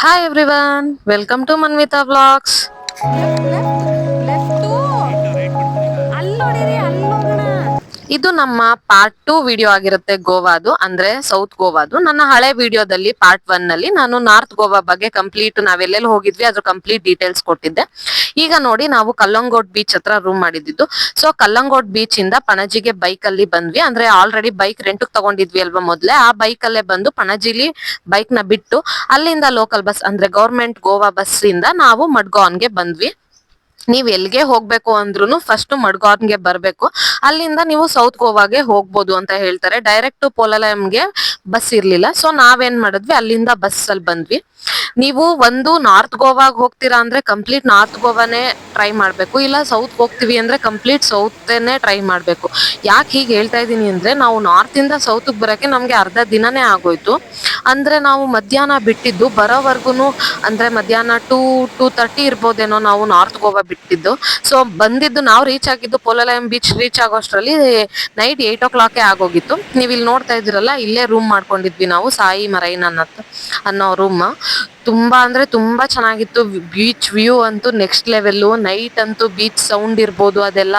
Hi everyone welcome to Manvitha vlogs ಇದು ನಮ್ಮ part two video ಆಗಿರುತ್ತೆ ಗೋವಾದು, ಅಂದ್ರೆ ಸೌತ್ ಗೋವಾದು. ನನ್ನ ಹಳೆ ವಿಡಿಯೋದಲ್ಲಿ ಪಾರ್ಟ್ ಒನ್ನಲ್ಲಿ ನಾನು ನಾರ್ತ್ ಗೋವಾ ಬಗ್ಗೆ ಕಂಪ್ಲೀಟ್ ನಾವೆಲ್ಲೆಲ್ಲಿ ಹೋಗಿದ್ವಿ ಅದ್ರ ಕಂಪ್ಲೀಟ್ ಡೀಟೇಲ್ಸ್ ಕೊಟ್ಟಿದ್ದೆ. ಈಗ ನೋಡಿ ನಾವು ಕಲ್ಲಂಗೋಟ್ ಬೀಚ್ ಹತ್ರ ರೂಮ್ ಮಾಡಿದ್ದು. ಸೊ ಕಲ್ಲಂಗೋಟ್ ಬೀಚ್ ಇಂದ ಪಣಜಿಗೆ ಬೈಕ್ ಅಲ್ಲಿ ಬಂದ್ವಿ. ಅಂದ್ರೆ ಆಲ್ರೆಡಿ ಬೈಕ್ ರೆಂಟ್ ತಗೊಂಡಿದ್ವಿ ಅಲ್ವಾ ಮೊದ್ಲೇ. ಆ ಬೈಕ್ ಅಲ್ಲೇ ಬಂದು ಪಣಜಿಲಿ ಬೈಕ್ನ ಬಿಟ್ಟು ಅಲ್ಲಿಂದ ಲೋಕಲ್ ಬಸ್ ಅಂದ್ರೆ ಗೌರ್ಮೆಂಟ್ ಗೋವಾ ಬಸ್ ಇಂದ ನಾವು ಮಡ್ಗಾನ್ಗೆ ಬಂದ್ವಿ. ನೀವ್ ಎಲ್ಲಿಗೆ ಹೋಗ್ಬೇಕು ಅಂದ್ರೂ ಫಸ್ಟ್ ಮಡ್ಗಾನ್ಗೆ ಬರ್ಬೇಕು. ಅಲ್ಲಿಂದ ನೀವು ಸೌತ್ ಗೋವಾಗೆ ಹೋಗ್ಬೋದು ಅಂತ ಹೇಳ್ತಾರೆ. ಡೈರೆಕ್ಟ್ ಪೋಲಾಲಂಗೆ ಬಸ್ ಇರ್ಲಿಲ್ಲ. ಸೊ ನಾವೇನ್ ಮಾಡಿದ್ವಿ? ಅಲ್ಲಿಂದ ಬಸ್ ಅಲ್ಲಿ ಬಂದ್ವಿ. ನೀವು ಒಂದು ನಾರ್ತ್ ಗೋವಾಗ್ ಹೋಗ್ತೀರಾ ಅಂದ್ರೆ ಕಂಪ್ಲೀಟ್ ನಾರ್ತ್ ಗೋವಾನೇ ಟ್ರೈ ಮಾಡ್ಬೇಕು. ಇಲ್ಲ ಸೌತ್ ಹೋಗ್ತೀವಿ ಅಂದ್ರೆ ಕಂಪ್ಲೀಟ್ ಸೌತ್ನೇ ಟ್ರೈ ಮಾಡ್ಬೇಕು. ಯಾಕೆ ಹೀಗೆ ಹೇಳ್ತಾ ಇದೀನಿ ಅಂದ್ರೆ ನಾವು ನಾರ್ತ್ ಇಂದ ಸೌತ್ ಬರಕ್ಕೆ ನಮ್ಗೆ ಅರ್ಧ ದಿನನೇ ಆಗೋಯ್ತು. ಅಂದ್ರೆ ನಾವು ಮಧ್ಯಾಹ್ನ ಬಿಟ್ಟಿದ್ದು ಬರೋವರ್ಗುನು ಅಂದ್ರೆ ಮಧ್ಯಾಹ್ನ ಟೂ ಟೂ ತರ್ಟಿ ಇರ್ಬೋದೇನೋ ನಾವು ನಾರ್ತ್ ಗೋವಾ ಬಿಟ್ಟಿದ್ದು. ಸೊ ಬಂದಿದ್ದು ನಾವು ರೀಚ್ ಆಗಿದ್ದು ಪೋಲಾಲಯಂ ಬೀಚ್ ರೀಚ್ ಆಗೋಷ್ಟರಲ್ಲಿ ನೈಟ್ ಏಟ್ ಓ ಕ್ಲಾಕ್ ಆಗೋಗಿತ್ತು. ನೀವು ಇಲ್ಲಿ ನೋಡ್ತಾ ಇದ್ದೀರಲ್ಲ, ಇಲ್ಲೇ ರೂಮ್ ಮಾಡ್ಕೊಂಡಿದ್ವಿ ನಾವು, ಸಾಯಿ ಮರೈನ್ ಅನ್ನತ್ ಅನ್ನೋ ರೂಮ್ ತುಂಬಾ ಅಂದ್ರೆ ತುಂಬಾ ಚೆನ್ನಾಗಿತ್ತು ಬೀಚ್ ವ್ಯೂ ಅಂತೂ ನೆಕ್ಸ್ಟ್ ಲೆವೆಲ್ ನೈಟ್ ಅಂತೂ ಬೀಚ್ ಸೌಂಡ್ ಇರ್ಬೋದು, ಅದೆಲ್ಲ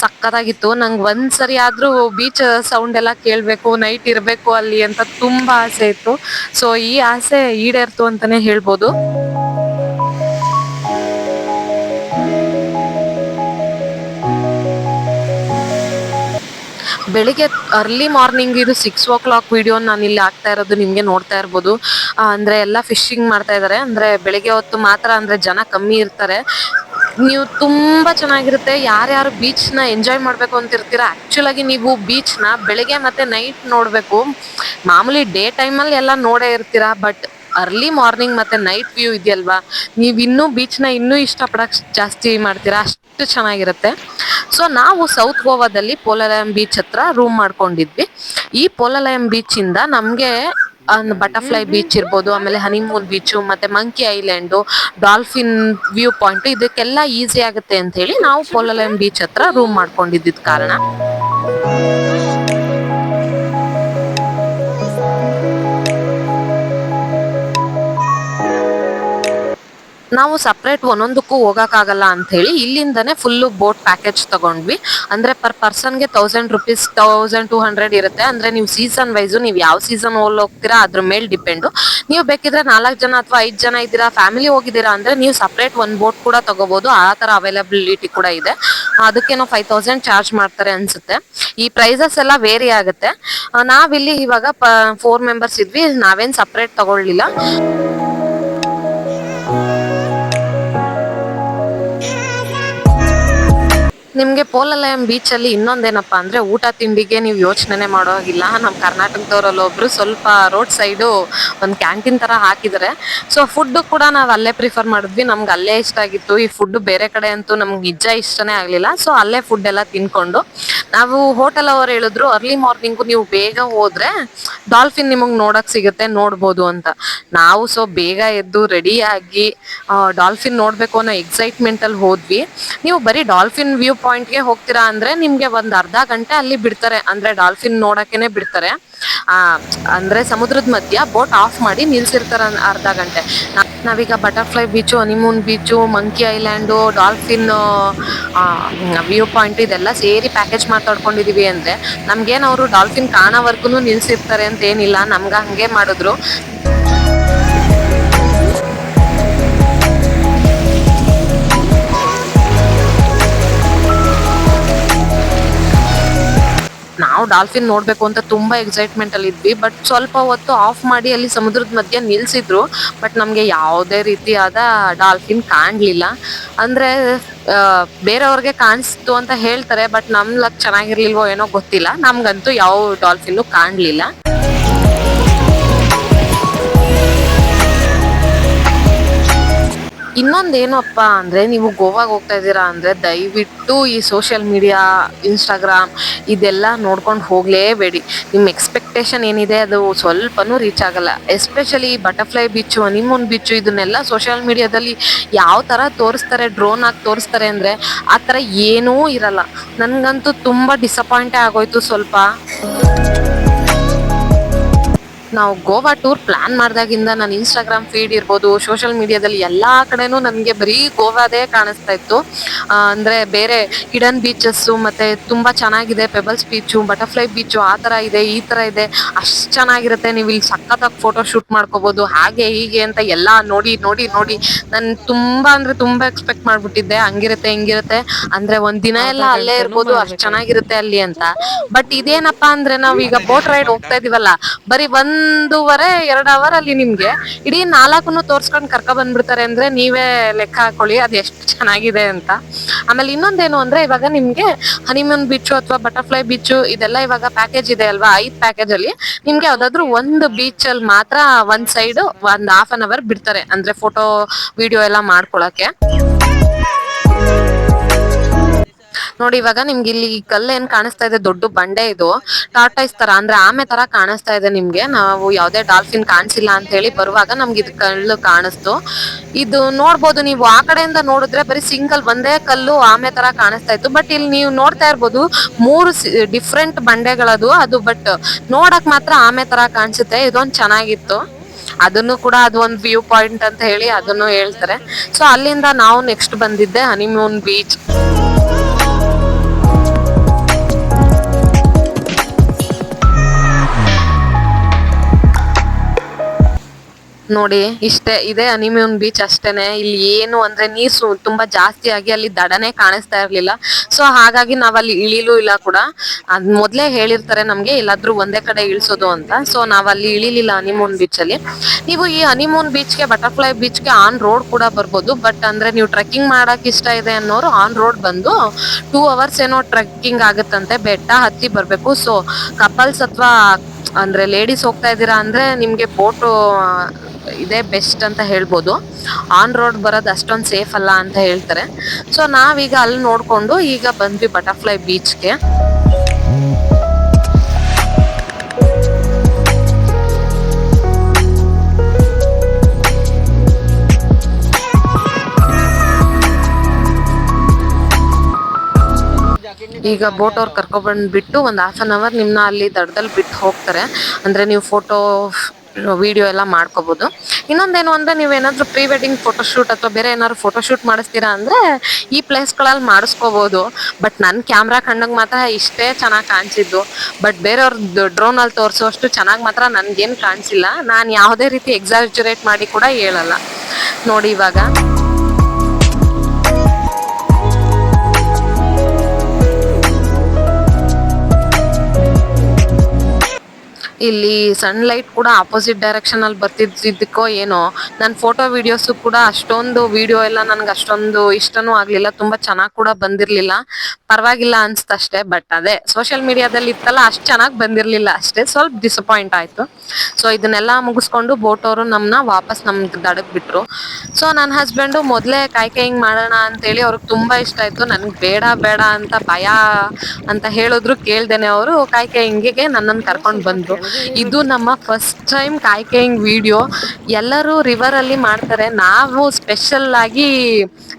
ಸಕ್ಕತ್ತಾಗಿತ್ತು ನಂಗೆ ಒಂದ್ಸರಿ ಆದ್ರೂ ಬೀಚ್ ಸೌಂಡ್ ಎಲ್ಲ ಕೇಳ್ಬೇಕು ನೈಟ್ ಇರ್ಬೇಕು ಅಲ್ಲಿ ಅಂತ ತುಂಬಾ ಆಸೆ ಇತ್ತು. ಸೊ ಈ ಆಸೆ ಈಡೇರ್ತು ಅಂತಾನೆ ಹೇಳ್ಬೋದು. ಬೆಳಿಗ್ಗೆ ಅರ್ಲಿ ಮಾರ್ನಿಂಗ್ ಇದು ಸಿಕ್ಸ್ ಓ ಕ್ಲಾಕ್ ವಿಡಿಯೋ ನಾನು ಇಲ್ಲಿ ಆಗ್ತಾ ಇರೋದು, ನಿಮ್ಗೆ ನೋಡ್ತಾ ಇರ್ಬೋದು. ಅಂದ್ರೆ ಎಲ್ಲ ಫಿಶಿಂಗ್ ಮಾಡ್ತಾ ಇದಾರೆ. ಅಂದ್ರೆ ಬೆಳಿಗ್ಗೆ ಹೊತ್ತು ಮಾತ್ರ ಅಂದ್ರೆ ಜನ ಕಮ್ಮಿ ಇರ್ತಾರೆ. ನೀವು ತುಂಬಾ ಚೆನ್ನಾಗಿರುತ್ತೆ. ಯಾರ್ಯಾರು ಬೀಚ್ನ ಎಂಜಾಯ್ ಮಾಡ್ಬೇಕು ಅಂತ ಇರ್ತೀರಾ ಆಕ್ಚುಲ್ ಆಗಿ ನೀವು ಬೀಚ್ನ ಬೆಳಿಗ್ಗೆ ಮತ್ತೆ ನೈಟ್ ನೋಡ್ಬೇಕು. ಮಾಮೂಲಿ ಡೇ ಟೈಮ್ ಅಲ್ಲಿ ಎಲ್ಲ ನೋಡೇ ಇರ್ತೀರಾ ಬಟ್ ಅರ್ಲಿ ಮಾರ್ನಿಂಗ್ ಮತ್ತೆ ನೈಟ್ ವ್ಯೂ ಇದೆಯಲ್ವಾ? ನೀವು ಇನ್ನೂ ಬೀಚ್ನ ಇನ್ನೂ ಇಷ್ಟಪಡಕ್ ಜಾಸ್ತಿ ಮಾಡ್ತೀರಾ? ಅಷ್ಟು ಚೆನ್ನಾಗಿರುತ್ತೆ. ಸೊ ನಾವು ಸೌತ್ ಗೋವಾದಲ್ಲಿ ಪೋಲಾಲಯಂ ಬೀಚ್ ಹತ್ರ ರೂಮ್ ಮಾಡ್ಕೊಂಡಿದ್ವಿ. ಈ ಪೋಲಾಲಯಂ ಬೀಚ್ ಇಂದ ನಮ್ಗೆ ಬಟರ್ಫ್ಲೈ ಬೀಚ್ ಇರ್ಬೋದು, ಆಮೇಲೆ ಹನಿಮೂನ್ ಬೀಚು ಮತ್ತೆ monkey island dolphin view point ಇದಕ್ಕೆಲ್ಲ ಈಸಿ ಆಗುತ್ತೆ ಅಂತ ಹೇಳಿ ನಾವು ಪೋಲಾಲಯಂ ಬೀಚ್ ಹತ್ರ ರೂಮ್ ಮಾಡ್ಕೊಂಡಿದ್ದಿದ್ ಕಾರಣ. ನಾವು ಸಪ್ರೇಟ್ ಒಂದೊಂದಕ್ಕೂ ಹೋಗಕ್ಕಾಗಲ್ಲ ಅಂತ ಹೇಳಿ ಇಲ್ಲಿಂದನೇ ಫುಲ್ಲು ಬೋಟ್ ಪ್ಯಾಕೇಜ್ ತಗೊಂಡ್ವಿ. ಅಂದ್ರೆ per ಪರ್ಸನ್ಗೆ thousand rupees thousand two hundred ಇರುತ್ತೆ. ಅಂದ್ರೆ ನೀವು ಸೀಸನ್ ವೈಸು ನೀವು ಯಾವ ಸೀಸನ್ ಹೋಗ್ತೀರಾ ಅದ್ರ ಮೇಲೆ ಡಿಪೆಂಡು ನೀವು ಬೇಕಿದ್ರೆ ನಾಲ್ಕು ಜನ ಅಥವಾ ಐದು ಜನ ಇದ್ದೀರಾ ಫ್ಯಾಮಿಲಿ ಹೋಗಿದ್ದೀರಾ ಅಂದ್ರೆ ನೀವು ಸಪ್ರೇಟ್ ಒಂದು ಬೋಟ್ ಕೂಡ ತಗೋಬೋದು. ಆ ತರ ಅವೈಲಬಿಲಿಟಿ ಕೂಡ ಇದೆ. ಅದಕ್ಕೇನೋ ಫೈವ್ ತೌಸಂಡ್ ಚಾರ್ಜ್ ಮಾಡ್ತಾರೆ ಅನ್ಸುತ್ತೆ. ಈ ಪ್ರೈಸಸ್ ಎಲ್ಲ ವೇರಿ ಆಗುತ್ತೆ. ನಾವಿಲ್ಲಿ ಇವಾಗ ಫೋರ್ ಮೆಂಬರ್ಸ್ ಇದ್ವಿ. ನಾವೇನ್ ಸಪ್ರೇಟ್ ತಗೊಳ್ಳಿಲ್ಲ. ನಿಮ್ಗೆ ಪೋಲಲಯಂ ಬೀಚ್ ಅಲ್ಲಿ ಇನ್ನೊಂದೇನಪ್ಪಾ ಅಂದ್ರೆ ಊಟ ತಿಂಡಿಗೆ ನೀವು ಯೋಚನೆ ಮಾಡೋ ಹಾಗಿಲ್ಲ. ನಮ್ಮ ಕರ್ನಾಟಕದವರಲ್ಲಿ ಒಬ್ರು ಸ್ವಲ್ಪ ರೋಡ್ ಸೈಡು ಒಂದು ಕ್ಯಾಂಟೀನ್ ತರ ಹಾಕಿದ್ದಾರೆ ಸೊ ಫುಡ್ ಕೂಡ ನಾವು ಅಲ್ಲೇ ಪ್ರಿಫರ್ ಮಾಡಿದ್ವಿ. ನಮ್ಗೆ ಅಲ್ಲೇ ಇಷ್ಟ ಆಗಿತ್ತು. ಈ ಫುಡ್ ಬೇರೆ ಕಡೆ ಅಂತೂ ನಮ್ಗೆ ನಿಜ ಇಷ್ಟನೇ ಆಗ್ಲಿಲ್ಲ. ಸೊ ಅಲ್ಲೇ ಫುಡ್ ಎಲ್ಲ ತಿನ್ಕೊಂಡು ನಾವು ಹೋಟೆಲ್ ಅವರು ಹೇಳಿದ್ರು ಅರ್ಲಿ ಮಾರ್ನಿಂಗು ನೀವು ಬೇಗ ಹೋದ್ರೆ ಡಾಲ್ಫಿನ್ ನಿಮಗೆ ನೋಡಕ್ ಸಿಗುತ್ತೆ, ನೋಡ್ಬೋದು ಅಂತ. ನಾವು ಸೊ ಬೇಗ ಎದ್ದು ರೆಡಿ ಆಗಿ ಡಾಲ್ಫಿನ್ ನೋಡ್ಬೇಕು ಅನ್ನೋ ಎಕ್ಸೈಟ್ಮೆಂಟ್ ಅಲ್ಲಿ ಹೋದ್ವಿ. ನೀವು ಬರೀ ಡಾಲ್ಫಿನ್ ವ್ಯೂ ಪಾಯಿಂಟ್ಗೆ ಹೋಗ್ತೀರಾ ಅಂದ್ರೆ ನಿಮ್ಗೆ ಒಂದು ಅರ್ಧ ಗಂಟೆ ಅಲ್ಲಿ ಬಿಡ್ತಾರೆ. ಅಂದ್ರೆ ಡಾಲ್ಫಿನ್ ನೋಡಕ್ಕೇನೆ ಬಿಡ್ತಾರೆ. ಅಂದ್ರೆ ಸಮುದ್ರದ ಮಧ್ಯ ಬೋಟ್ ಆಫ್ ಮಾಡಿ ನಿಲ್ಸಿರ್ತಾರೆ ಅರ್ಧ ಗಂಟೆ. ನಾವೀಗ butterfly beach honeymoon beach monkey island dolphin view point ಇದೆಲ್ಲ ಸೇರಿ ಪ್ಯಾಕೇಜ್ ಮಾತಾಡ್ಕೊಂಡಿದೀವಿ ಅಂದ್ರೆ ನಮಗೇನು ಅವರು ಡಾಲ್ಫಿನ್ ಕಾಣೋವರ್ಗು ನಿಲ್ಸಿರ್ತಾರೆ ಅಂತ ಏನಿಲ್ಲ, ನಮ್ಗ ಹಂಗೆ ಮಾಡಿದ್ರು. ಡಾಲ್ಫಿನ್ ನೋಡ್ಬೇಕು ಅಂತ ತುಂಬಾ ಎಕ್ಸೈಟ್ಮೆಂಟ್ ಅಲ್ಲಿ ಇದ್ವಿ. ಬಟ್ ಸ್ವಲ್ಪ ಹೊತ್ತು ಆಫ್ ಮಾಡಿ ಅಲ್ಲಿ ಸಮುದ್ರದ ಮಧ್ಯೆ ನಿಲ್ಸಿದ್ರು. ಬಟ್ ನಮ್ಗೆ ಯಾವುದೇ ರೀತಿಯಾದ ಡಾಲ್ಫಿನ್ ಕಾಣ್ಲಿಲ್ಲ. ಅಂದ್ರೆ ಬೇರೆಯವ್ರಿಗೆ ಕಾಣಿಸ್ತು ಅಂತ ಹೇಳ್ತಾರೆ. ಬಟ್ ನಮ್ ಲಕ್ ಚೆನ್ನಾಗಿರ್ಲಿಲ್ವೋ ಏನೋ ಗೊತ್ತಿಲ್ಲ. ನಮ್ಗಂತೂ ಯಾವ ಡಾಲ್ಫಿನ್ ಕಾಣ್ಲಿಲ್ಲ. ಇನ್ನೊಂದೇನಪ್ಪ ಅಂದರೆ ನೀವು ಗೋವಾಗೆ ಹೋಗ್ತಾ ಇದ್ದೀರಾ ಅಂದರೆ ದಯವಿಟ್ಟು ಈ ಸೋಷಿಯಲ್ ಮೀಡಿಯಾ ಇನ್ಸ್ಟಾಗ್ರಾಮ್ ಇದೆಲ್ಲ ನೋಡ್ಕೊಂಡು ಹೋಗಲೇಬೇಡಿ. ನಿಮ್ಮ ಎಕ್ಸ್ಪೆಕ್ಟೇಷನ್ ಏನಿದೆ ಅದು ಸ್ವಲ್ಪನೂ ರೀಚ್ ಆಗಲ್ಲ. ಎಸ್ಪೆಷಲಿ ಬಟರ್ಫ್ಲೈ ಬಿಚ್ಚು ಹನಿಮೂನ್ ಬಿಚ್ಚು ಇದನ್ನೆಲ್ಲ ಸೋಷಿಯಲ್ ಮೀಡಿಯಾದಲ್ಲಿ ಯಾವ ಥರ ತೋರಿಸ್ತಾರೆ ಡ್ರೋನ್ ಆಗಿ ತೋರಿಸ್ತಾರೆ ಅಂದರೆ ಆ ಥರ ಏನೂ ಇರಲ್ಲ. ನನಗಂತೂ ತುಂಬ ಡಿಸಪಾಯಿಂಟೇ ಆಗೋಯ್ತು ಸ್ವಲ್ಪ. ನಾವು ಗೋವಾ ಟೂರ್ ಪ್ಲಾನ್ ಮಾಡಿದಾಗಿಂದ ನಾನು ಇನ್ಸ್ಟಾಗ್ರಾಮ್ ಫೀಡ್ ಇರ್ಬೋದು ಸೋಷಿಯಲ್ ಮೀಡಿಯಾದಲ್ಲಿ ಎಲ್ಲ ಕಡೆನೂ ನನಗೆ ಬರೀ ಗೋವಾದೇ ಕಾಣಿಸ್ತಾ ಇತ್ತು. ಅಂದರೆ ಬೇರೆ ಹಿಡನ್ ಬೀಚಸ್ಸು ಮತ್ತು ತುಂಬ ಚೆನ್ನಾಗಿದೆ ಪೆಬಲ್ಸ್ ಬೀಚು ಬಟರ್ಫ್ಲೈ ಬೀಚು ಆ ಥರ ಇದೆ ಈ ಥರ ಇದೆ. ಅಷ್ಟು ಚೆನ್ನಾಗಿರುತ್ತೆ ನೀವು ಇಲ್ಲಿ ಸಖತ್ತಾಗಿ ಫೋಟೋ ಶೂಟ್ ಮಾಡ್ಕೋಬೋದು ಹಾಗೆ ಹೀಗೆ ಅಂತ ಎಲ್ಲ ನೋಡಿ ನೋಡಿ ನೋಡಿ. ನಾನು ತುಂಬ ಅಂದರೆ ತುಂಬ ಎಕ್ಸ್ಪೆಕ್ಟ್ ಮಾಡ್ಬಿಟ್ಟಿದ್ದೆ ಹಂಗಿರುತ್ತೆ ಹಿಂಗಿರುತ್ತೆ. ಅಂದರೆ ಒಂದು ದಿನ ಎಲ್ಲ ಅಲ್ಲೇ ಇರ್ಬೋದು ಅಷ್ಟು ಚೆನ್ನಾಗಿರುತ್ತೆ ಅಲ್ಲಿ ಅಂತ. ಬಟ್ ಇದೇನಪ್ಪಾ ಅಂದ್ರೆ ನಾವೀಗ ಈಗ ಬೋಟ್ ರೈಡ್ ಹೋಗ್ತಾ ಇದೀವಲ್ಲ ಬರೀ ಒಂದೂವರೆ, ಎರಡ್ ಅವರ್ ಅಲ್ಲಿ ನಿಮ್ಗೆ ಇಡೀ ನಾಲ್ಕನ್ನು ತೋರ್ಸ್ಕೊಂಡ್ ಕರ್ಕ ಬಂದ್ಬಿಡ್ತಾರೆ ಅಂದ್ರೆ ನೀವೇ ಲೆಕ್ಕ ಹಾಕೊಳ್ಳಿ, ಅದು ಎಷ್ಟು ಚೆನ್ನಾಗಿದೆ ಅಂತ. ಆಮೇಲೆ ಇನ್ನೊಂದೇನು ಅಂದ್ರೆ ಇವಾಗ ನಿಮ್ಗೆ ಹನಿಮೂನ್ ಬೀಚ್ ಅಥವಾ ಬಟರ್ಫ್ಲೈ ಬೀಚ್ ಇದೆಲ್ಲ ಇವಾಗ ಪ್ಯಾಕೇಜ್ ಇದೆ ಅಲ್ವಾ? ಐದ್ ಪ್ಯಾಕೇಜ್ ಅಲ್ಲಿ ನಿಮ್ಗೆ ಯಾವ್ದಾದ್ರು ಒಂದು ಬೀಚ್ ಅಲ್ಲಿ ಮಾತ್ರ ಒಂದ್ ಸೈಡ್ ಒಂದ್ ಹಾಫ್ ಅನ್ ಅವರ್ ಬಿಡ್ತಾರೆ, ಅಂದ್ರೆ ಫೋಟೋ ವಿಡಿಯೋ ಎಲ್ಲ ಮಾಡ್ಕೊಳಕ್ಕೆ. ನೋಡಿ, ಇವಾಗ ನಿಮ್ಗೆ ಇಲ್ಲಿ ಕಲ್ಲು ಏನ್ ಕಾಣಿಸ್ತಾ ಇದೆ? ದೊಡ್ಡ ಬಂಡೆ ಇದು. ಟಾರ್ಟೈಸ್ ತರ, ಅಂದ್ರೆ ಆಮೆ ತರ ಕಾಣಿಸ್ತಾ ಇದೆ ನಿಮ್ಗೆ. ನಾವು ಯಾವ್ದೇ ಡಾಲ್ಫಿನ್ ಕಾಣಿಸಿಲ್ಲ ಅಂತ ಹೇಳಿ ಬರುವಾಗ ನಮ್ಗೆ ಇದು ಕಲ್ಲು ಕಾಣಿಸ್ತು. ಇದು ನೋಡ್ಬೋದು ನೀವು, ಆ ಕಡೆಯಿಂದ ನೋಡಿದ್ರೆ ಬರೀ ಸಿಂಗಲ್ ಒಂದೇ ಕಲ್ಲು ಆಮೆ ತರ ಕಾಣಿಸ್ತಾ ಇತ್ತು. ಬಟ್ ಇಲ್ಲಿ ನೀವು ನೋಡ್ತಾ ಇರ್ಬೋದು, ಮೂರು ಡಿಫ್ರೆಂಟ್ ಬಂಡೆಗಳದು ಅದು. ಬಟ್ ನೋಡಕ್ ಮಾತ್ರ ಆಮೆ ತರ ಕಾಣಿಸುತ್ತೆ. ಇದೊಂದು ಚೆನ್ನಾಗಿತ್ತು. ಅದನ್ನು ಕೂಡ ಅದು ಒಂದು ವ್ಯೂ ಪಾಯಿಂಟ್ ಅಂತ ಹೇಳಿ ಅದನ್ನು ಹೇಳ್ತಾರೆ. ಸೊ ಅಲ್ಲಿಂದ ನಾವು ನೆಕ್ಸ್ಟ್ ಬಂದಿದ್ದೆ ಹನಿಮೂನ್ ಬೀಚ್ ನೋಡಿ, ಇಷ್ಟೇ, ಇದೆ ಅನಿಮೋನ್ ಬೀಚ್ ಅಷ್ಟೇನೆ. ಇಲ್ಲಿ ಏನು ಅಂದ್ರೆ ನೀರು ತುಂಬಾ ಜಾಸ್ತಿ ಆಗಿ ಅಲ್ಲಿ ದಡನೆ ಕಾಣಿಸ್ತಾ ಇರ್ಲಿಲ್ಲ. ಸೊ ಹಾಗಾಗಿ ನಾವ್ ಅಲ್ಲಿ ಇಳಿಲೂ ಇಲ್ಲ ಕೂಡ. ಅದ್ ಮೊದ್ಲೇ ಹೇಳಿರ್ತಾರೆ ನಮ್ಗೆ, ಎಲ್ಲಾದ್ರೂ ಒಂದೇ ಕಡೆ ಇಳಿಸೋದು ಅಂತ. ಸೊ ನಾವ್ ಅಲ್ಲಿ ಇಳಿಲಿಲ್ಲ ಹನಿಮೂನ್ ಬೀಚ್ ಅಲ್ಲಿ. ನೀವು ಈ ಹನಿಮೂನ್ ಬೀಚ್ಗೆ ಬಟರ್ಫ್ಲೈ ಬೀಚ್ಗೆ ಆನ್ ರೋಡ್ ಕೂಡ ಬರ್ಬೋದು. ಬಟ್ ಅಂದ್ರೆ ನೀವು ಟ್ರೆಕ್ಕಿಂಗ್ ಮಾಡಕ್ ಇಷ್ಟ ಇದೆ ಅನ್ನೋರು ಆನ್ ರೋಡ್ ಬಂದು ಟೂ ಅವರ್ಸ್ ಏನೋ ಟ್ರೆಕ್ಕಿಂಗ್ ಆಗುತ್ತಂತೆ. ಬೆಟ್ಟ ಹತ್ತಿ ಬರ್ಬೇಕು. ಸೊ ಕಪಲ್ಸ್ ಅಥವಾ ಅಂದ್ರೆ ಲೇಡೀಸ್ ಹೋಗ್ತಾ ಇದ್ದೀರಾ ಅಂದ್ರೆ ನಿಮ್ಗೆ ಬೋಟು ಇದೇ ಬೆಸ್ಟ್ ಅಂತ ಹೇಳ್ಬೋದು. ಆನ್ ರೋಡ್ ಬರೋದು ಅಷ್ಟೊಂದು ಸೇಫ್ ಅಲ್ಲ ಅಂತ ಹೇಳ್ತಾರೆ. ಸೊ ನಾವೀಗ ಅಲ್ಲಿ ನೋಡಿಕೊಂಡು ಈಗ ಬಂದ್ವಿ ಬಟರ್ಫ್ಲೈ ಬೀಚ್ಗೆ ಈಗ ಬೋಟ್ ಅವ್ರು ಕರ್ಕೊಬಂದ್ಬಿಟ್ಟು ಒಂದು ಹಾಫ್ ಅನ್ ಅವರ್ ನಿಮ್ಮನ್ನ ಅಲ್ಲಿ ದಡದಲ್ಲಿ ಬಿಟ್ಟು ಹೋಗ್ತಾರೆ. ಅಂದರೆ ನೀವು ಫೋಟೋ ವಿಡಿಯೋ ಎಲ್ಲ ಮಾಡ್ಕೋಬಹುದು ಇನ್ನೊಂದೇನು ಅಂದ್ರೆ ನೀವೇನಾದ್ರೂ ಪ್ರೀ ವೆಡ್ಡಿಂಗ್ ಫೋಟೋಶೂಟ್ ಅಥವಾ ಬೇರೆ ಏನಾದ್ರು ಫೋಟೋಶೂಟ್ ಮಾಡಿಸ್ತೀರಾ ಅಂದ್ರೆ ಈ ಪ್ಲೇಸ್ಗಳಲ್ಲಿ ಮಾಡಿಸ್ಕೋಬಹುದು ಬಟ್ ನನ್ನ ಕ್ಯಾಮ್ರಾ ಕಂಡಂಗೆ ಮಾತ್ರ ಇಷ್ಟೇ ಚೆನ್ನಾಗಿ ಕಾಣಿಸಿದ್ದು. ಬಟ್ ಬೇರೆಯವ್ರ ಡ್ರೋನ್ ಅಲ್ಲಿ ತೋರಿಸುವಷ್ಟು ಚೆನ್ನಾಗಿ ಮಾತ್ರ ನನ್ಗೇನು ಕಾಣಿಸಿಲ್ಲ. ನಾನು ಯಾವುದೇ ರೀತಿ ಎಕ್ಸಾಜುರೇಟ್ ಮಾಡಿ ಕೂಡ ಹೇಳಲ್ಲ. ನೋಡಿ ಇವಾಗ. ಇಲ್ಲಿ ಸನ್ಲೈಟ್ ಕೂಡ ಆಪೋಸಿಟ್ ಡೈರೆಕ್ಷನ್ ಅಲ್ಲಿ ಬರ್ತಿದ್ದಕ್ಕೋ ಏನೋ. ನನ್ನ ಫೋಟೋ ವಿಡಿಯೋಸ್ ಕೂಡ ಅಷ್ಟೊಂದು ವಿಡಿಯೋ ಎಲ್ಲ ನನ್ಗೆ ಅಷ್ಟೊಂದು ಇಷ್ಟನೂ ಆಗ್ಲಿಲ್ಲ, ತುಂಬಾ ಚೆನ್ನಾಗಿ ಕೂಡ ಬಂದಿರ್ಲಿಲ್ಲ. ಪರವಾಗಿಲ್ಲ ಅನ್ಸ್ತಷ್ಟೇ ಬಟ್ ಅದೇ ಸೋಷಿಯಲ್ ಮೀಡಿಯಾದಲ್ಲಿ ಇತ್ತಲ್ಲ, ಅಷ್ಟು ಚೆನ್ನಾಗಿ ಬಂದಿರ್ಲಿಲ್ಲ ಅಷ್ಟೇ, ಸ್ವಲ್ಪ ಡಿಸಪಾಯಿಂಟ್ ಆಯ್ತು. ಸೊ ಇದನ್ನೆಲ್ಲ ಮುಗಿಸ್ಕೊಂಡು ಬೋಟ್ ಅವರು ನಮ್ಮನ್ನ ವಾಪಸ್ ನಮ್ ದಡಕ್ ಬಿಟ್ರು. ಸೊ ನನ್ನ ಹಸ್ಬೆಂಡು ಮೊದಲೇ ಕಾಯ್ಕೆ ಹಿಂಗ್ ಮಾಡೋಣ ಅಂತೇಳಿ ಅವ್ರಿಗೆ ತುಂಬಾ ಇಷ್ಟ ಆಯ್ತು. ನನಗೆ ಬೇಡ ಬೇಡ ಅಂತ ಭಯ ಅಂತ ಹೇಳಿದ್ರು ಕೇಳ್ದೇನೆ ಅವರು ಕಾಯ್ಕೆ ಹಿಂಗಿಗೆ ನನ್ನನ್ನು ಕರ್ಕೊಂಡು ಬಂದ್ರು. ಇದು ನಮ್ಮ ಫಸ್ಟ್ ಟೈಮ್ ಕಾಯ್ಕೆಯಿಂಗ್ ವಿಡಿಯೋ ಎಲ್ಲರೂ ರಿವರ್ ಅಲ್ಲಿ ಮಾಡ್ತಾರೆ. ನಾವು ಸ್ಪೆಷಲ್ ಆಗಿ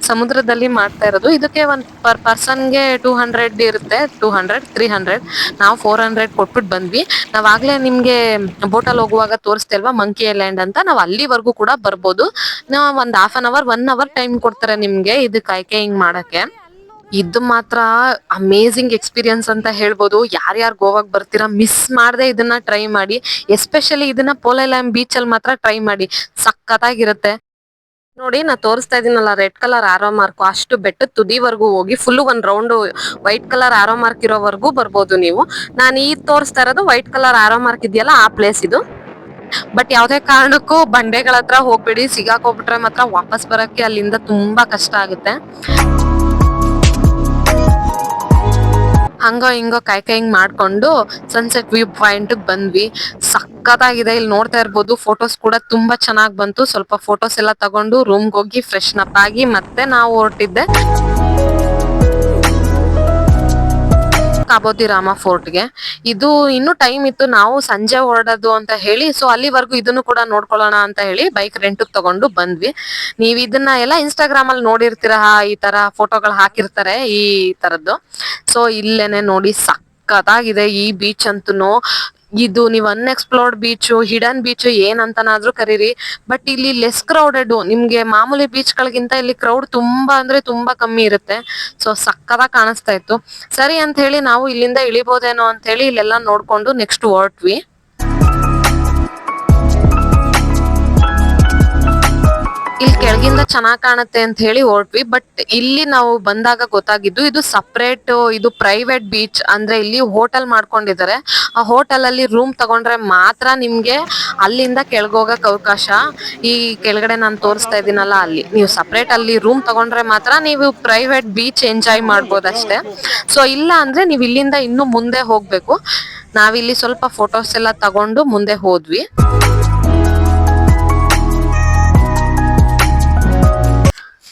ಸಮುದ್ರದಲ್ಲಿ ಮಾಡ್ತಾ ಇರೋದು. ಇದಕ್ಕೆ ಒಂದ್ ಪರ್ ಪರ್ಸನ್ಗೆ ಟೂ ಹಂಡ್ರೆಡ್ ಇರುತ್ತೆ. ಟೂ ಹಂಡ್ರೆಡ್ ತ್ರೀ ಹಂಡ್ರೆಡ್ ನಾವು ಫೋರ್ ಹಂಡ್ರೆಡ್ ಕೊಟ್ಬಿಟ್ಟು ಬಂದ್ವಿ. ನಾವಾಗ್ಲೇ ನಿಮ್ಗೆ ಬೋಟಲ್ಲಿ ಹೋಗುವಾಗ ತೋರಿಸ್ತೆ ಮಂಕಿ ಐಲ್ಯಾಂಡ್ ಅಂತ. ನಾವು ಅಲ್ಲಿವರೆಗೂ ಕೂಡ ಬರ್ಬೋದು. ನಾವು ಒಂದ್ half an hour one hour time ಕೊಡ್ತಾರೆ ನಿಮ್ಗೆ ಇದು ಕಾಯ್ಕೆಯಿಂಗ್ ಮಾಡಕ್ಕೆ. ಇದು ಮಾತ್ರ ಅಮೇಝಿಂಗ್ ಎಕ್ಸ್ಪೀರಿಯನ್ಸ್ ಅಂತ ಹೇಳ್ಬೋದು. ಯಾರ್ಯಾರು ಗೋವಾಗ್ ಬರ್ತೀರಾ ಮಿಸ್ ಮಾಡದೆ ಇದನ್ನ ಟ್ರೈ ಮಾಡಿ. ಎಸ್ಪೆಷಲಿ ಇದನ್ನ ಪೋಲೈಲ್ಯಾಮ್ ಬೀಚ್ ಅಲ್ಲಿ ಮಾತ್ರ ಟ್ರೈ ಮಾಡಿ. ಸಖತ್ತಾಗಿರುತ್ತೆ. ನೋಡಿ, ನಾ ತೋರಿಸ್ತಾ ಇದೀನಲ್ಲ, ರೆಡ್ ಕಲರ್ ಆರೋ ಮಾರ್ಕ್ ಅಷ್ಟು ಬೆಟ್ಟದ ತುದಿವರೆಗೂ ಹೋಗಿ ಫುಲ್ ಒಂದ್ round white colour arrow mark ಇರೋವರೆಗೂ ಬರ್ಬೋದು ನೀವು. ನಾನು ಈ ತೋರಿಸ್ತಾ ಇರೋದು ವೈಟ್ ಕಲರ್ ಆರೋ ಮಾರ್ಕ್ ಇದೆಯಲ್ಲ, ಆ ಪ್ಲೇಸ್ ಇದು. ಬಟ್ ಯಾವುದೇ ಕಾರಣಕ್ಕೂ ಬಂಡೆಗಳ ಹತ್ರ ಹೋಗ್ಬೇಡಿ ಸಿಗಾಕೋಗ್ಬಿಟ್ರೆ ಮಾತ್ರ ವಾಪಸ್ ಬರಕ್ಕೆ ಅಲ್ಲಿಂದ ತುಂಬಾ ಕಷ್ಟ ಆಗುತ್ತೆ. ಹಂಗೋ ಹಿಂಗೋ ಕೈ ಹಿಂಗ್ ಮಾಡ್ಕೊಂಡು ಸನ್ಸೆಟ್ ವ್ಯೂ ಪಾಯಿಂಟ್ ಬಂದ್ವಿ. ಸಖತ್ತಾಗಿದೆ. ಇಲ್ಲಿ ನೋಡ್ತಾ ಇರ್ಬೋದು ಫೋಟೋಸ್ ಕೂಡ ತುಂಬಾ ಚೆನ್ನಾಗ್ ಬಂತು. ಸ್ವಲ್ಪ ಫೋಟೋಸ್ ಎಲ್ಲ ತಗೊಂಡು ರೂಮ್ಗೆ ಹೋಗಿ ಫ್ರೆಶ್ ಅಪ್ ಆಗಿ ಮತ್ತೆ ನಾವು ಹೊರಟಿದ್ದೆ. ಕಾಬೋತಿ ರಾಮ ಫೋರ್ಟ್ಗೆ. ಇದು ಇನ್ನು ಟೈಮ್ ಇತ್ತು, ನಾವು ಸಂಜೆ ಹೊರಡೋದು ಅಂತ ಹೇಳಿ, ಸೊ ಅಲ್ಲಿವರೆಗೂ ಇದನ್ನು ಕೂಡ ನೋಡ್ಕೊಳ್ಳೋಣ ಅಂತ ಹೇಳಿ ಬೈಕ್ ರೆಂಟ್ ತಗೊಂಡು ಬಂದ್ವಿ. ನೀವ್ ಇದನ್ನ ಎಲ್ಲ ಇನ್ಸ್ಟಾಗ್ರಾಮ್ ಅಲ್ಲಿ ನೋಡಿರ್ತೀರ, ಈ ತರ ಫೋಟೋಗಳು ಹಾಕಿರ್ತಾರೆ, ಈ ತರದ್ದು. ಸೊ ಇಲ್ಲೇನೆ ನೋಡಿ ಸಕ್ಕತ್ತಾಗಿದೆ ಈ ಬೀಚ್ ಅಂತೂ ಇದು ನೀವು ಅನ್ಎಕ್ಸ್ಪ್ಲೋರ್ಡ್ ಬೀಚು ಹಿಡನ್ ಬೀಚು ಏನಂತನಾದ್ರೂ ಕರೀರಿ. ಬಟ್ ಇಲ್ಲಿ ಲೆಸ್ ಕ್ರೌಡೆಡ್ ನಿಮ್ಗೆ ಮಾಮೂಲಿ ಬೀಚ್ ಗಳಿಗಿಂತ ಇಲ್ಲಿ ಕ್ರೌಡ್ ತುಂಬಾ ಅಂದ್ರೆ ತುಂಬಾ ಕಮ್ಮಿ ಇರುತ್ತೆ. ಸೊ ಸಕ್ಕದಾಗ ಕಾಣಿಸ್ತಾ ಇತ್ತು. ಸರಿ ಅಂತ ಹೇಳಿ ನಾವು ಇಲ್ಲಿಂದ ಇಳಿಬೋದೇನೋ ಅಂತ ಹೇಳಿ ಇಲ್ಲೆಲ್ಲ ನೋಡ್ಕೊಂಡು ನೆಕ್ಸ್ಟ್ ಹೊರಟ್ವಿ ಇಲ್ಲಿ ಕೆಳಗಿಂದ ಚೆನ್ನಾಗ್ ಕಾಣುತ್ತೆ ಅಂತ ಹೇಳಿ ಹೊರಟ್ವಿ ಬಟ್ ಇಲ್ಲಿ ನಾವು ಬಂದಾಗ ಗೊತ್ತಾಗಿದ್ದು ಇದು ಸಪ್ರೇಟ್ ಇದು ಪ್ರೈವೇಟ್ ಬೀಚ್ ಅಂದ್ರೆ ಇಲ್ಲಿ ಹೋಟೆಲ್ ಮಾಡ್ಕೊಂಡಿದ್ದಾರೆ. ಆ ಹೋಟೆಲ್ ಅಲ್ಲಿ ರೂಮ್ ತಗೊಂಡ್ರೆ ಮಾತ್ರ ನಿಮ್ಗೆ ಅಲ್ಲಿಂದ ಕೆಳಗೋಗಕ್ ಅವಕಾಶ. ಈ ಕೆಳಗಡೆ ನಾನು ತೋರಿಸ್ತಾ ಇದ್ದೀನಲ್ಲ ಅಲ್ಲಿ, ನೀವು ಸಪ್ರೇಟ್ ಅಲ್ಲಿ ರೂಮ್ ತಗೊಂಡ್ರೆ ಮಾತ್ರ ನೀವು ಪ್ರೈವೇಟ್ ಬೀಚ್ ಎಂಜಾಯ್ ಮಾಡ್ಬೋದಷ್ಟೇ ಸೊ ಇಲ್ಲ ಅಂದ್ರೆ ನೀವು ಇಲ್ಲಿಂದ ಇನ್ನು ಮುಂದೆ ಹೋಗ್ಬೇಕು. ನಾವಿಲ್ಲಿ ಸ್ವಲ್ಪ ಫೋಟೋಸ್ ಎಲ್ಲ ತಗೊಂಡು ಮುಂದೆ ಹೋದ್ವಿ.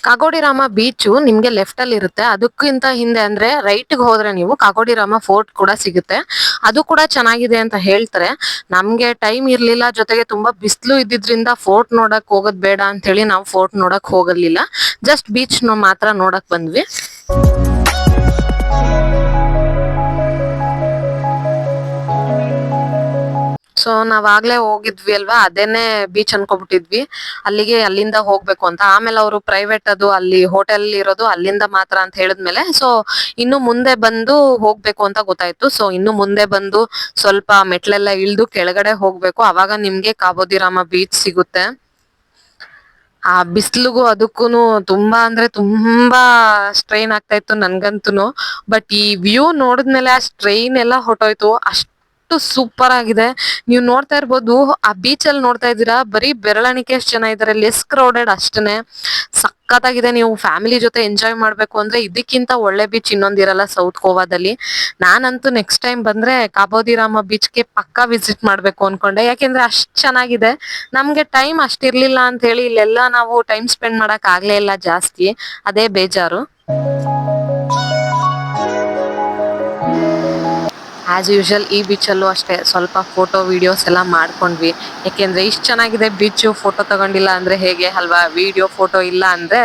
ಕಾಗೋಡಿರಾಮ ಬೀಚು ನಿಮ್ಗೆ ಲೆಫ್ಟ್ ಅಲ್ಲಿ ಇರುತ್ತೆ. ಅದಕ್ಕಿಂತ ಹಿಂದೆ ಅಂದ್ರೆ ರೈಟ್ಗೆ ಹೋದ್ರೆ ನೀವು ಕಾಗೋಡಿ ರಾಮ ಫೋರ್ಟ್ ಕೂಡ ಸಿಗುತ್ತೆ. ಅದು ಕೂಡ ಚೆನ್ನಾಗಿದೆ ಅಂತ ಹೇಳ್ತಾರೆ. ನಮ್ಗೆ ಟೈಮ್ ಇರ್ಲಿಲ್ಲ, ಜೊತೆಗೆ ತುಂಬಾ ಬಿಸಿಲು ಇದ್ದಿದ್ರಿಂದ ಫೋರ್ಟ್ ನೋಡಕ್ ಹೋಗೋದ್ ಬೇಡ ಅಂತ ಹೇಳಿ ನಾವು ಫೋರ್ಟ್ ನೋಡಕ್ ಹೋಗಲಿಲ್ಲ. ಜಸ್ಟ್ ಬೀಚ್ ಮಾತ್ರ ನೋಡಕ್ ಬಂದ್ವಿ. ಸೊ ನಾವ್ ಆಗ್ಲೇ ಹೋಗಿದ್ವಿ ಅಲ್ವಾ? ಅದೇನೆ ಬೀಚ್ ಅನ್ಕೊಬಿಟ್ಟಿದ್ವಿ ಅಲ್ಲಿಗೆ ಅಲ್ಲಿಂದ ಹೋಗ್ಬೇಕು ಅಂತ. ಆಮೇಲೆ ಅವರು ಪ್ರೈವೇಟ್ ಅದು, ಅಲ್ಲಿ ಹೋಟೆಲ್ ಇರೋದು, ಅಲ್ಲಿಂದ ಮಾತ್ರ ಅಂತ ಹೇಳಿದ್ಮೇಲೆ ಸೊ ಇನ್ನು ಮುಂದೆ ಬಂದು ಹೋಗ್ಬೇಕು ಅಂತ ಗೊತ್ತಾಯ್ತು. ಸೊ ಇನ್ನು ಮುಂದೆ ಬಂದು ಸ್ವಲ್ಪ ಮೆಟ್ಲೆಲ್ಲ ಇಳ್ದು ಕೆಳಗಡೆ ಹೋಗ್ಬೇಕು. ಅವಾಗ ನಿಮ್ಗೆ ಕಾಬೋದಿರಾಮ ಬೀಚ್ ಸಿಗುತ್ತೆ. ಆ ಬಿಸ್ಲಿಗೂ ಅದಕ್ಕೂನು ತುಂಬಾ ಅಂದ್ರೆ ತುಂಬಾ ಸ್ಟ್ರೈನ್ ಆಗ್ತಾ ಇತ್ತು ನನ್ಗಂತೂ ಬಟ್ ಈ ವ್ಯೂ ನೋಡಿದ್ಮೇಲೆ ಆ ಸ್ಟ್ರೈನ್ ಎಲ್ಲ ಹೊಟ್ಟೋಯ್ತು ಅಷ್ಟು ಸೂಪರ್ ಆಗಿದೆ. ನೀವು ನೋಡ್ತಾ ಇರ್ಬೋದು, ಆ ಬೀಚ್ ಅಲ್ಲಿ ನೋಡ್ತಾ ಇದ್ದೀರಾ, ಬರೀ ಬೆರಳಣಿಕೆ ಎಷ್ಟು ಜನ ಇದಾರೆ ಲೆಸ್ ಕ್ರೌಡೆಡ್ ಅಷ್ಟೇನೆ. ಸಖತ್ತಾಗಿದೆ, ನೀವು ಫ್ಯಾಮಿಲಿ ಜೊತೆ ಎಂಜಾಯ್ ಮಾಡ್ಬೇಕು ಅಂದ್ರೆ ಇದಕ್ಕಿಂತ ಒಳ್ಳೆ ಬೀಚ್ ಇನ್ನೊಂದಿರಲ್ಲ ಸೌತ್ ಗೋವಾದಲ್ಲಿ ನಾನಂತೂ ನೆಕ್ಸ್ಟ್ ಟೈಮ್ ಬಂದ್ರೆ ಕಾಬೋದಿರಾಮ ಬೀಚ್ಗೆ ಪಕ್ಕಾ ವಿಸಿಟ್ ಮಾಡ್ಬೇಕು ಅನ್ಕೊಂಡೆ. ಯಾಕೆಂದ್ರೆ ಅಷ್ಟ್ ಚೆನ್ನಾಗಿದೆ. ನಮ್ಗೆ ಟೈಮ್ ಅಷ್ಟಿರ್ಲಿಲ್ಲ ಅಂತ ಹೇಳಿ ಇಲ್ಲೆಲ್ಲ ನಾವು ಟೈಮ್ ಸ್ಪೆಂಡ್ ಮಾಡಕ್ ಆಗ್ಲೇ ಇಲ್ಲ ಜಾಸ್ತಿ. ಅದೇ ಬೇಜಾರು. ಆಸ್ ಯೂಶಲ್ ಈ ಬೀಚಲ್ಲೂ ಅಷ್ಟೇ ಸ್ವಲ್ಪ ಫೋಟೋ ವಿಡಿಯೋಸ್ ಎಲ್ಲ ಮಾಡ್ಕೊಂಡ್ವಿ. ಯಾಕೆಂದ್ರೆ ಇಷ್ಟು ಚೆನ್ನಾಗಿದೆ ಬೀಚು ಫೋಟೋ ತಗೊಂಡಿಲ್ಲ ಅಂದ್ರೆ ಹೇಗೆ ಅಲ್ವಾ? ವಿಡಿಯೋ ಫೋಟೋ ಇಲ್ಲ ಅಂದ್ರೆ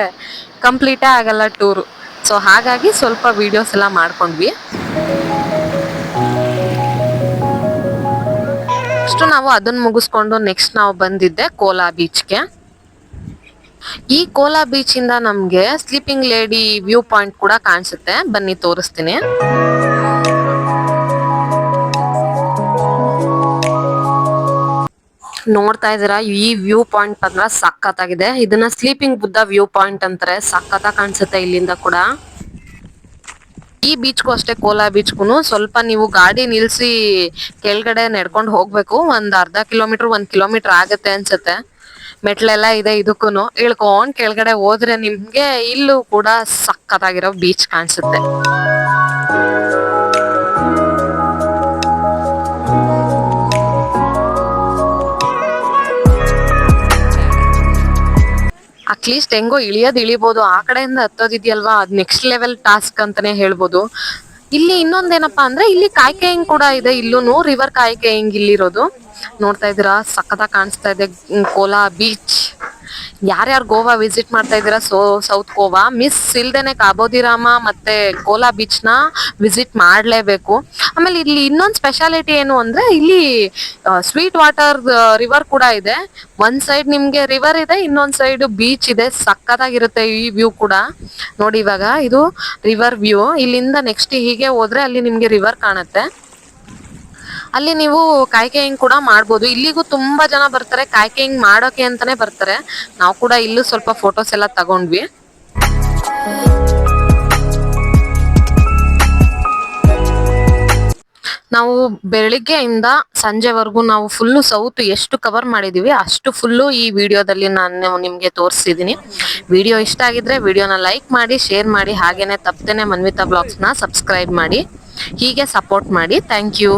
ಕಂಪ್ಲೀಟೇ ಆಗಲ್ಲ ಟೂರು ಸೊ ಹಾಗಾಗಿ ಸ್ವಲ್ಪ ವಿಡಿಯೋಸ್ ಎಲ್ಲ ಮಾಡ್ಕೊಂಡ್ವಿ. ಅಷ್ಟು ನಾವು ಅದನ್ನ ಮುಗಿಸ್ಕೊಂಡು ನೆಕ್ಸ್ಟ್ ನಾವು ಬಂದಿದ್ದೆ ಕೋಲಾ ಬೀಚ್ಗೆ ಈ ಕೋಲಾ ಬೀಚ್ ಇಂದ ನಮ್ಗೆ ಸ್ಲೀಪಿಂಗ್ ಲೇಡಿ ವ್ಯೂ ಪಾಯಿಂಟ್ ಕೂಡ ಕಾಣಿಸುತ್ತೆ. ಬನ್ನಿ ತೋರಿಸ್ತೀನಿ. ನೋಡ್ತಾ ಇದೀರಾ ಈ ವ್ಯೂ ಪಾಯಿಂಟ್ ಅಂದ್ರೆ ಸಖತ್ ಆಗಿದೆ ಇದನ್ನ ಸ್ಲೀಪಿಂಗ್ ಬುದ್ಧ ವ್ಯೂ ಪಾಯಿಂಟ್ ಅಂತಾರೆ ಸಖತ್ ಕಾಣಿಸುತ್ತೆ ಇಲ್ಲಿಂದ ಕೂಡ. ಈ ಬೀಚ್ಗೂ ಅಷ್ಟೇ ಕೋಲಾ ಬೀಚ್ಗೂ ಸ್ವಲ್ಪ ನೀವು ಗಾಡಿ ನಿಲ್ಸಿ ಕೆಳಗಡೆ ನಡ್ಕೊಂಡು ಹೋಗ್ಬೇಕು. ಒಂದ್ ಅರ್ಧ ಕಿಲೋಮೀಟರ್ ಒಂದ್ ಕಿಲೋಮೀಟರ್ ಆಗತ್ತೆ ಅನ್ಸುತ್ತೆ. ಮೆಟ್ಲೆಲ್ಲ ಇದೆ ಇದಕ್ಕೂನು. ಇಳ್ಕೊಂಡ್ ಕೆಳಗಡೆ ಹೋದ್ರೆ ನಿಮ್ಗೆ ಇಲ್ಲೂ ಕೂಡ ಸಖತ್ತಾಗಿರೋ ಬೀಚ್ ಕಾಣಿಸುತ್ತೆ. ಅಟ್ಲೀಸ್ಟ್ ಹೆಂಗೋ ಇಳಿಯೋದ್ ಇಳಿಬೋದು. ಆ ಕಡೆಯಿಂದ ಹತ್ತೋದಿದ್ಯಲ್ವಾ? ಅದ್ ನೆಕ್ಸ್ಟ್ ಲೆವೆಲ್ ಟಾಸ್ಕ್ ಅಂತಾನೆ ಹೇಳ್ಬೋದು. ಇಲ್ಲಿ ಇನ್ನೊಂದೇನಪ್ಪಾ ಅಂದ್ರೆ ಇಲ್ಲಿ ಕಾಯ್ಕೆಯಿಂಗ್ ಕೂಡ ಇದೆ. ಇಲ್ಲೂ ರಿವರ್ ಕಾಯ್ಕೆಯಿಂಗ್ ಇಲ್ಲಿರೋದು. ನೋಡ್ತಾ ಇದೀರಾ ಸಕ್ಕತ್ತಾಗಿ ಕಾಣಿಸ್ತಾ ಇದೆ. ಕೋಲಾ ಬೀಚ್ ಯಾರ್ಯಾರು ಗೋವಾ ವಿಸಿಟ್ ಮಾಡ್ತಾ ಇದ್ದೀರಾ? So, south Goa. ಮಿಸ್ ಇಲ್ದೇನೆ ಕಾಬೋದಿರಾಮ ಮತ್ತೆ ಕೋಲಾ ಬೀಚ್ನ ವಿಸಿಟ್ ಮಾಡ್ಲೇಬೇಕು. ಆಮೇಲೆ ಇಲ್ಲಿ ಇನ್ನೊಂದು ಸ್ಪೆಷಾಲಿಟಿ ಏನು ಅಂದ್ರೆ ಇಲ್ಲಿ ಸ್ವೀಟ್ ವಾಟರ್ ರಿವರ್ ಕೂಡ ಇದೆ. ಒಂದ್ ಸೈಡ್ ನಿಮ್ಗೆ ರಿವರ್ ಇದೆ, ಇನ್ನೊಂದ್ ಸೈಡ್ ಬೀಚ್ ಇದೆ. ಸಕ್ಕತ್ತಾಗಿರುತ್ತೆ ಈ ವ್ಯೂ ಕೂಡ. ನೋಡಿ ಇವಾಗ ಇದು ರಿವರ್ ವ್ಯೂ ಇಲ್ಲಿಂದ ನೆಕ್ಸ್ಟ್ ಹೀಗೆ ಹೋದ್ರೆ ಅಲ್ಲಿ ನಿಮ್ಗೆ ರಿವರ್ ಕಾಣುತ್ತೆ. ಅಲ್ಲಿ ನೀವು ಕಾಯ್ಕೆಯಿಂಗ್ ಕೂಡ ಮಾಡ್ಬೋದು. ಇಲ್ಲಿಗೂ ತುಂಬಾ ಜನ ಬರ್ತಾರೆ. ಕಾಯ್ಕೆಯಿಂಗ್ ಮಾಡೋಕೆ ಅಂತಾನೆ ಬರ್ತಾರೆ. ನಾವು ಕೂಡ ಇಲ್ಲೂ ಸ್ವಲ್ಪ ಫೋಟೋಸ್ ಎಲ್ಲ ತಗೊಂಡ್ವಿ. ನಾವು ಬೆಳಿಗ್ಗೆಯಿಂದ ಸಂಜೆವರೆಗೂ ನಾವು ಫುಲ್ಲು ಸೌತ್ ಎಷ್ಟು ಕವರ್ ಮಾಡಿದೀವಿ, ಅಷ್ಟು ಫುಲ್ಲು ಈ ವಿಡಿಯೋದಲ್ಲಿ ನಾನು ನಿಮಗೆ ತೋರಿಸಿದ್ದೀನಿ ವಿಡಿಯೋ ಇಷ್ಟ ಆಗಿದ್ರೆ ವಿಡಿಯೋನ ಲೈಕ್ ಮಾಡಿ ಶೇರ್ ಮಾಡಿ, ಹಾಗೇನೆ ತಪ್ಪದೇನೆ ಮನ್ವಿತಾ ಬ್ಲಾಗ್ಸ್ನ ಸಬ್ಸ್ಕ್ರೈಬ್ ಮಾಡಿ, ಹೀಗೆ ಸಪೋರ್ಟ್ ಮಾಡಿ. Thank you